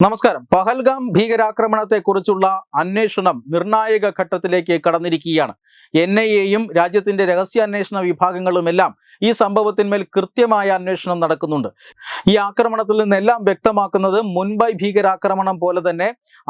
നമസ്കാരം. പഹൽഗാം ഭീകരാക്രമണത്തെക്കുറിച്ചുള്ള അന്വേഷണം നിർണായക ഘട്ടത്തിലേക്ക് കടന്നിരിക്കുകയാണ്. എൻ ഐ എയും രാജ്യത്തിന്റെ രഹസ്യാന്വേഷണ വിഭാഗങ്ങളുമെല്ലാം ഈ സംഭവത്തിന്മേൽ കൃത്യമായ അന്വേഷണം നടക്കുന്നുണ്ട്. ഈ ആക്രമണത്തിൽ നിന്നെല്ലാം വ്യക്തമാക്കുന്നത് മുംബൈ ഭീകരാക്രമണം പോലെ തന്നെ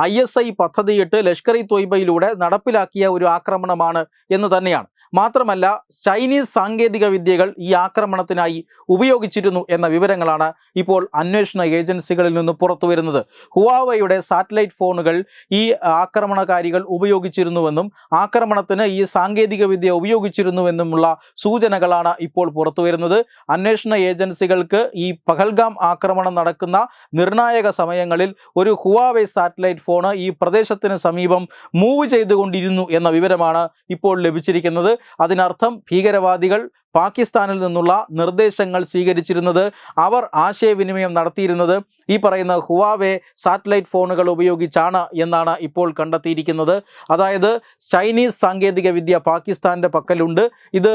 ഐ എസ് ഐ പദ്ധതിയിട്ട് ലഷ്കർ ഇ തൊയ്ബയിലൂടെ നടപ്പിലാക്കിയ ഒരു ആക്രമണമാണ് എന്ന് തന്നെയാണ്. മാത്രമല്ല ചൈനീസ് സാങ്കേതിക വിദ്യകൾ ഈ ആക്രമണത്തിനായി ഉപയോഗിച്ചിരുന്നു എന്ന വിവരങ്ങളാണ് ഇപ്പോൾ അന്വേഷണ ഏജൻസികളിൽ നിന്ന് പുറത്തുവരുന്നത് ഹുവാവയുടെ സാറ്റലൈറ്റ് ഫോണുകൾ ഈ ആക്രമണകാരികൾ ഉപയോഗിച്ചിരുന്നുവെന്നും ആക്രമണത്തിന് ഈ സാങ്കേതിക വിദ്യ ഉപയോഗിച്ചിരുന്നുവെന്നുമുള്ള സൂചനകളാണ് ഇപ്പോൾ പുറത്തുവരുന്നത് അന്വേഷണ ഏജൻസികൾക്ക് ഈ പഹൽഗാം ആക്രമണം നടക്കുന്ന നിർണായക സമയങ്ങളിൽ ഒരു ഹുവാവെ സാറ്റലൈറ്റ് ഫോണ് ഈ പ്രദേശത്തിന് സമീപം മൂവ് ചെയ്തുകൊണ്ടിരുന്നു എന്ന വിവരമാണ് ഇപ്പോൾ ലഭിച്ചിരിക്കുന്നത്. അതിനർത്ഥം ഭീകരവാദികൾ പാകിസ്ഥാനിൽ നിന്നുള്ള നിർദ്ദേശങ്ങൾ സ്വീകരിച്ചിരുന്നത് അവർ ആശയവിനിമയം നടത്തിയിരുന്നത് ഈ പറയുന്ന ഹുവാവേ സാറ്റലൈറ്റ് ഫോണുകൾ ഉപയോഗിച്ചാണ് എന്നാണ് ഇപ്പോൾ കണ്ടെത്തിയിരിക്കുന്നത്. അതായത് ചൈനീസ് സാങ്കേതിക വിദ്യ പാകിസ്ഥാന്റെ പക്കലുണ്ട്. ഇത്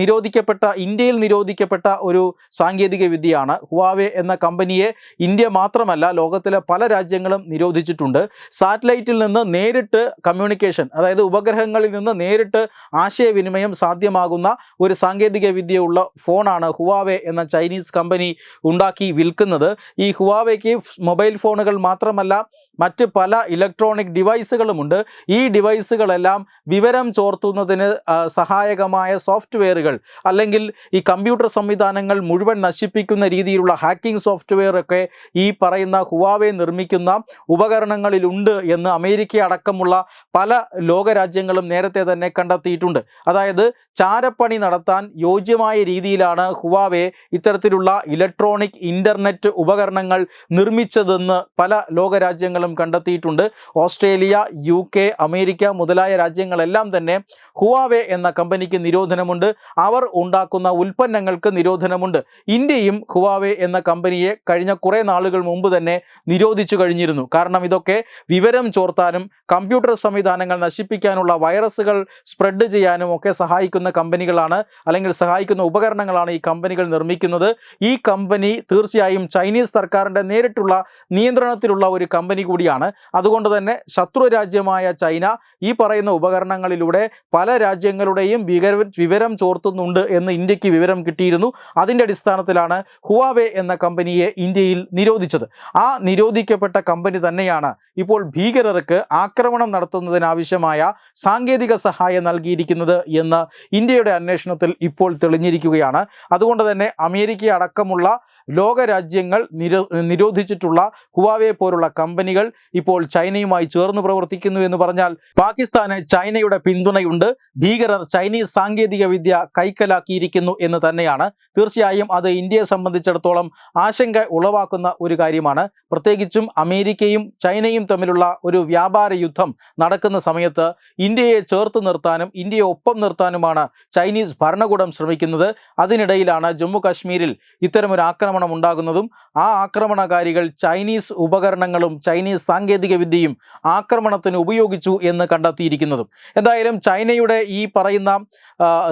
നിരോധിക്കപ്പെട്ട ഇന്ത്യയിൽ നിരോധിക്കപ്പെട്ട ഒരു സാങ്കേതിക വിദ്യയാണ് ഹുവാവെ എന്ന കമ്പനിയെ ഇന്ത്യ മാത്രമല്ല ലോകത്തിലെ പല രാജ്യങ്ങളും നിരോധിച്ചിട്ടുണ്ട്. സാറ്റലൈറ്റിൽ നിന്ന് നേരിട്ട് കമ്മ്യൂണിക്കേഷൻ അതായത് ഉപഗ്രഹങ്ങളിൽ നിന്ന് നേരിട്ട് ആശയവിനിമയം സാധ്യമാകുന്ന ഒരു സാങ്കേതിക വിദ്യയുള്ള ഫോണാണ് ഹുവാവെ എന്ന ചൈനീസ് കമ്പനി ഉണ്ടാക്കി വിൽക്കുന്നത്. ഈ ഹുവാവയ്ക്ക് മൊബൈൽ ഫോണുകൾ മാത്രമല്ല മറ്റ് പല ഇലക്ട്രോണിക് ഡിവൈസുകളുമുണ്ട്. ഈ ഡിവൈസുകളെല്ലാം വിവരം ചോർത്തുന്നതിന് സഹായകമായ സോഫ്റ്റ്വെയറുകൾ അല്ലെങ്കിൽ ഈ കമ്പ്യൂട്ടർ സംവിധാനങ്ങൾ മുഴുവൻ നശിപ്പിക്കുന്ന രീതിയിലുള്ള ഹാക്കിംഗ് സോഫ്റ്റ്വെയർ ഒക്കെ ഈ പറയുന്ന ഹുവാവെ നിർമ്മിക്കുന്ന ഉപകരണങ്ങളിലുണ്ട് എന്ന് അമേരിക്ക അടക്കമുള്ള പല ലോകരാജ്യങ്ങളും നേരത്തെ തന്നെ കണ്ടെത്തിയിട്ടുണ്ട്. അതായത് ചാരപ്പണി നടത്താൻ യോജ്യമായ രീതിയിലാണ് ഹുവാവെ ഇത്തരത്തിലുള്ള ഇലക്ട്രോണിക് ഇന്റർനെറ്റ് ഉപകരണങ്ങൾ നിർമ്മിച്ചതെന്ന് പല ലോകരാജ്യങ്ങളും കണ്ടെത്തിയിട്ടുണ്ട്. ഓസ്ട്രേലിയ യു അമേരിക്ക മുതലായ രാജ്യങ്ങളെല്ലാം തന്നെ ഹുവാവെ എന്ന കമ്പനിക്ക് നിരോധനമുണ്ട്. അവർ ഉണ്ടാക്കുന്ന ഉൽപ്പന്നങ്ങൾക്ക് നിരോധനമുണ്ട്. ഇന്ത്യയും ഹുവാവെ എന്ന കമ്പനിയെ കഴിഞ്ഞ കുറേ നാളുകൾ മുമ്പ് തന്നെ നിരോധിച്ചു കഴിഞ്ഞിരുന്നു. കാരണം ഇതൊക്കെ വിവരം ചോർത്താനും കമ്പ്യൂട്ടർ സംവിധാനങ്ങൾ നശിപ്പിക്കാനുള്ള വൈറസുകൾ സ്പ്രെഡ് ചെയ്യാനും ഒക്കെ സഹായിക്കുന്ന കമ്പനികളാണ്. അല്ലെങ്കിൽ സഹായിക്കുന്ന ഉപകരണങ്ങളാണ് ഈ കമ്പനികൾ നിർമ്മിക്കുന്നത്. ഈ കമ്പനി തീർച്ചയായും ചൈനീസ് സർക്കാരിന്റെ നേരിട്ടുള്ള നിയന്ത്രണത്തിലുള്ള ഒരു കമ്പനി കൂടിയാണ്. അതുകൊണ്ട് തന്നെ ശത്രു രാജ്യമായ ചൈന ഈ പറയുന്ന ഉപകരണങ്ങളിലൂടെ പല രാജ്യങ്ങളുടെയും വികര വിവരം ചോർത്തുന്നുണ്ട് എന്ന് ഇന്ത്യയ്ക്ക് വിവരം കിട്ടിയിരുന്നു. അതിന്റെ അടിസ്ഥാനത്തിലാണ് ഹുവാവേ എന്ന കമ്പനിയെ ഇന്ത്യയിൽ നിരോധിച്ചത്. ആ നിരോധിക്കപ്പെട്ട കമ്പനി തന്നെയാണ് ഇപ്പോൾ ഭീകരർക്ക് ആക്രമണം നടത്തുന്നതിനാവശ്യമായ സാങ്കേതിക സഹായം നൽകിയിരിക്കുന്നത് എന്ന് ഇന്ത്യയുടെ അന്വേഷണത്തിൽ ഇപ്പോൾ തെളിഞ്ഞിരിക്കുകയാണ്. അതുകൊണ്ട് തന്നെ അമേരിക്ക അടക്കമുള്ള ലോകരാജ്യങ്ങൾ നിരോ നിരോധിച്ചിട്ടുള്ള ഹുവാവെ പോലുള്ള കമ്പനികൾ ഇപ്പോൾ ചൈനയുമായി ചേർന്ന് പ്രവർത്തിക്കുന്നു എന്ന് പറഞ്ഞാൽ പാകിസ്ഥാന് ചൈനയുടെ പിന്തുണയുണ്ട്. ഭീകരർ ചൈനീസ് സാങ്കേതിക വിദ്യ കൈക്കലാക്കിയിരിക്കുന്നു എന്ന് തന്നെയാണ്. തീർച്ചയായും അത് ഇന്ത്യയെ സംബന്ധിച്ചിടത്തോളം ആശങ്ക ഉളവാക്കുന്ന ഒരു കാര്യമാണ്. പ്രത്യേകിച്ചും അമേരിക്കയും ചൈനയും തമ്മിലുള്ള ഒരു വ്യാപാര യുദ്ധം നടക്കുന്ന സമയത്ത് ഇന്ത്യയെ ചേർത്ത് നിർത്താനും ഇന്ത്യയെ ഒപ്പം നിർത്താനുമാണ് ചൈനീസ് ഭരണകൂടം ശ്രമിക്കുന്നത്. അതിനിടയിലാണ് ജമ്മു കാശ്മീരിൽ ഇത്തരമൊരു ആക്രമണം ഉണ്ടാകുന്നതും ആ ആക്രമണകാരികൾ ചൈനീസ് ഉപകരണങ്ങളും ചൈനീസ് സാങ്കേതികവിദ്യയും ആക്രമണത്തിന് ഉപയോഗിച്ചു എന്ന് കണ്ടെത്തിയിരിക്കുന്നതും. എന്തായാലും ചൈനയുടെ ഈ പറയുന്ന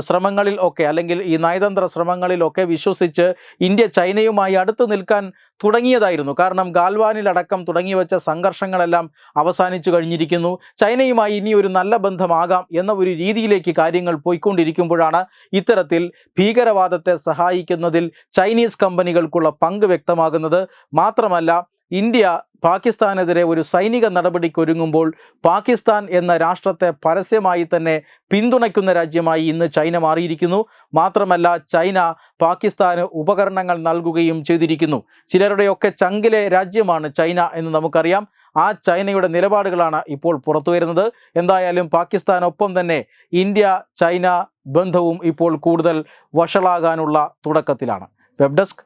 ശ്രമങ്ങളിൽ ഒക്കെ അല്ലെങ്കിൽ ഈ നയതന്ത്ര ശ്രമങ്ങളിലൊക്കെ വിശ്വസിച്ച് ഇന്ത്യ ചൈനയുമായി അടുത്ത് നിൽക്കാൻ തുടങ്ങിയതായിരുന്നു. കാരണം ഗാൽവാനിലടക്കം തുടങ്ങി വെച്ച സംഘർഷങ്ങളെല്ലാം അവസാനിച്ചു കഴിഞ്ഞിരിക്കുന്നു. ചൈനയുമായി ഇനി ഒരു നല്ല ബന്ധമാകാം എന്ന ഒരു രീതിയിലേക്ക് കാര്യങ്ങൾ പോയിക്കൊണ്ടിരിക്കുമ്പോഴാണ് ഇത്തരത്തിൽ ഭീകരവാദത്തെ സഹായിക്കുന്നതിൽ ചൈനീസ് കമ്പനികൾക്കുള്ള പങ്ക് വ്യക്തമാകുന്നത് മാത്രമല്ല ഇന്ത്യ പാകിസ്ഥാനെതിരെ ഒരു സൈനിക നടപടിക്കൊരുങ്ങുമ്പോൾ പാകിസ്ഥാൻ എന്ന രാഷ്ട്രത്തെ പരസ്യമായി തന്നെ പിന്തുണയ്ക്കുന്ന രാജ്യമായി ഇന്ന് ചൈന മാറിയിരിക്കുന്നു. മാത്രമല്ല ചൈന പാകിസ്ഥാന് ഉപകരണങ്ങൾ നൽകുകയും ചെയ്തിരിക്കുന്നു. ചിലരുടെയൊക്കെ ചങ്കിലെ രാജ്യമാണ് ചൈന എന്ന് നമുക്കറിയാം. ആ ചൈനയുടെ നിലപാടുകളാണ് ഇപ്പോൾ പുറത്തു വരുന്നത്. എന്തായാലും പാകിസ്ഥാനൊപ്പം തന്നെ ഇന്ത്യ ചൈന ബന്ധവും ഇപ്പോൾ കൂടുതൽ വഷളാകാനുള്ള തുടക്കത്തിലാണ്. Web desk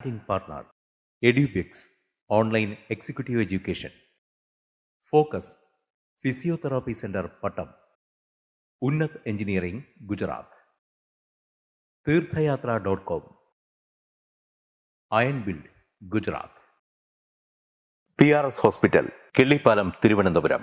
Banking partner EduBix Online Executive Education Focus Physiotherapy Center patam Unnat Engineering Gujarat തീർത്ഥയാത്ര iron build gujarat prs hospital P R S hospital Killipalam Thiruvananthapuram